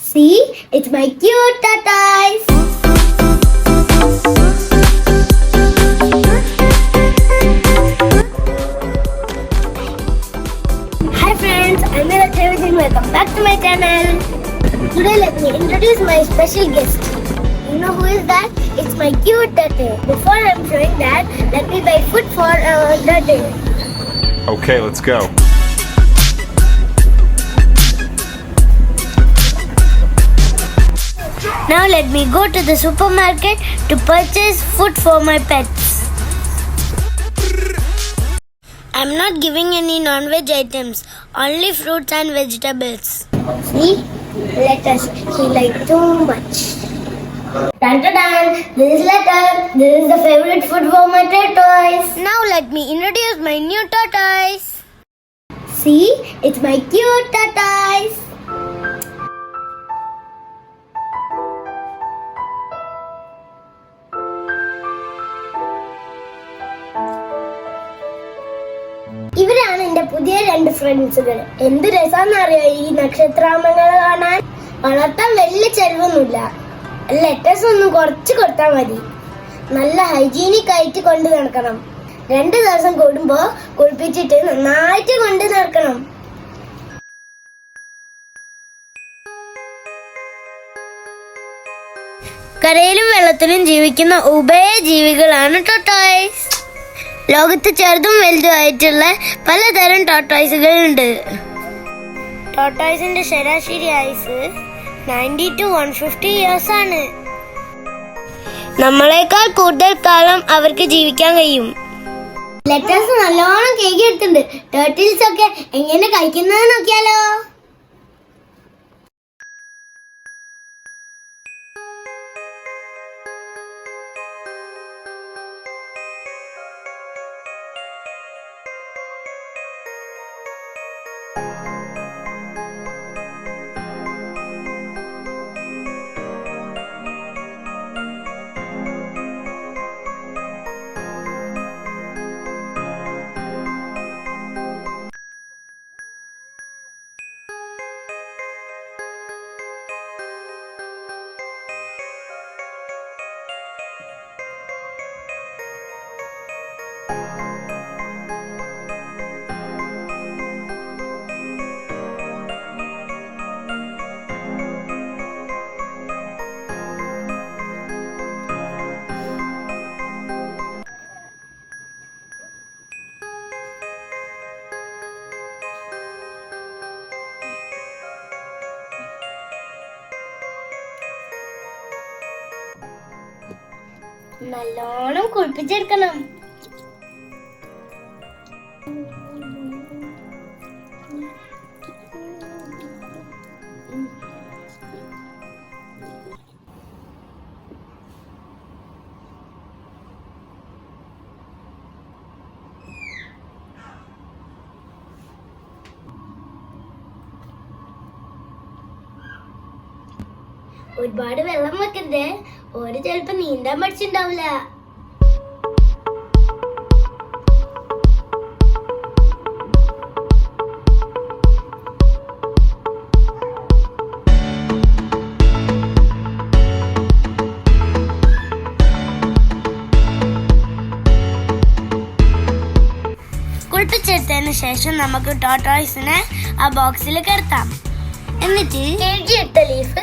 See, it's my cute tortoise. Hi friends, I'm Mira Trevisan. Welcome back to my channel. Today let me introduce my special guest. You know who is that? It's my cute turtle. Before I'm showing that, let me buy food for uh, our turtle. Okay, let's go. Now let me go to the supermarket to purchase food for my pets. I'm not giving any non-veg items, only fruits and vegetables. See, let us he like too much. Dun dun dun! This is letter. This is the favorite food for my tortoise. Now let me introduce my new tortoise. See, it's my cute tortoise. ഇവരാണ് എന്റെ പുതിയ രണ്ട് ഫ്രണ്ട്സുകൾ എന്ത് രസാന്നറിയോ ഈ നക്ഷത്രാമങ്ങൾ കാണാൻ? വളർത്താൻ വലിയ ചെലവൊന്നുമില്ല. Let's ഒന്നും കുറച്ച് കൊടുത്താൽ മതി. നല്ല ഹൈജീനിക് ആയിട്ട് കൊണ്ട് നടക്കണം. രണ്ട് ദിവസം കൂടുമ്പോ കുളിപ്പിച്ചിട്ട് നന്നായിട്ട് കൊണ്ട് നടക്കണം. കരയിലും വെള്ളത്തിലും ജീവിക്കുന്ന ഉഭയ ജീവികളാണ് ടൊട്ടോയ്സ്. ലോകത്ത് ചെറുതും വലുതുമായിട്ടുള്ള പലതരം ടോട്ടോയ്സുകൾ ഉണ്ട് ടോട്ടോയ്സിന്റെ ശരാശരി ആയുസ് ninety to one fifty years ആണ്. നമ്മളെക്കാൾ കൂടുതൽ കാലം അവർക്ക് ജീവിക്കാൻ കഴിയും. ലെറ്റേഴ്സ് നല്ലോണം കേക്ക് എടുത്തിട്ടുണ്ട്. ടേർട്ടിൽസ് ഒക്കെ എങ്ങനെ കഴിക്കുന്നത് നോക്കിയാലോ? നല്ലോണം കുളിപ്പിച്ചെടുക്കണം. ഒരുപാട് വെള്ളം വെക്കണ്ടേ ഓര് ചിലപ്പോ നീന്താൻ പഠിച്ചിണ്ടാവൂല കുളിപ്പിച്ചെടുത്തതിന് ശേഷം നമുക്ക് ടോട്ടോയ്സിനെ ആ ബോക്സിൽ കിടത്താം എന്നിട്ട് എഴുതിയിട്ട leaf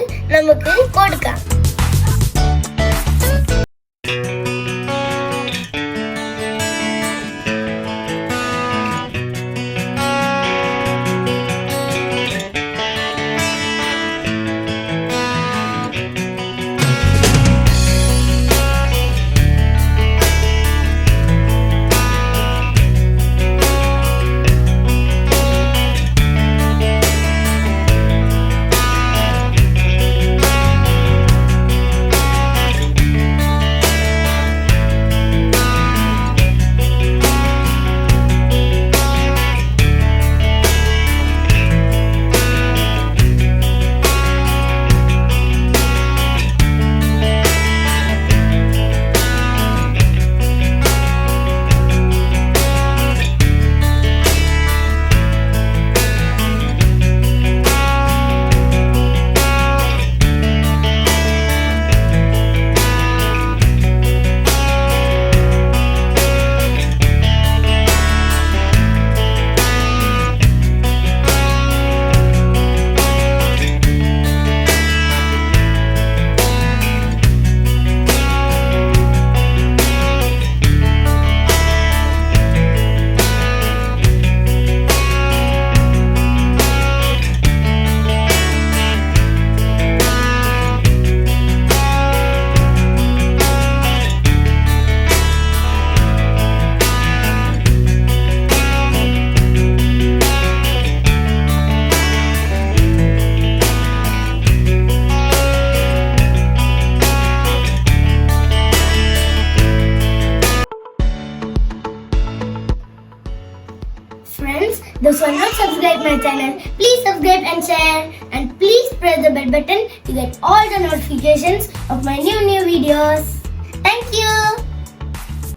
friends, those who are not subscribed my channel, please subscribe and share and please press the bell button to get all the notifications of my new new videos. Thank you.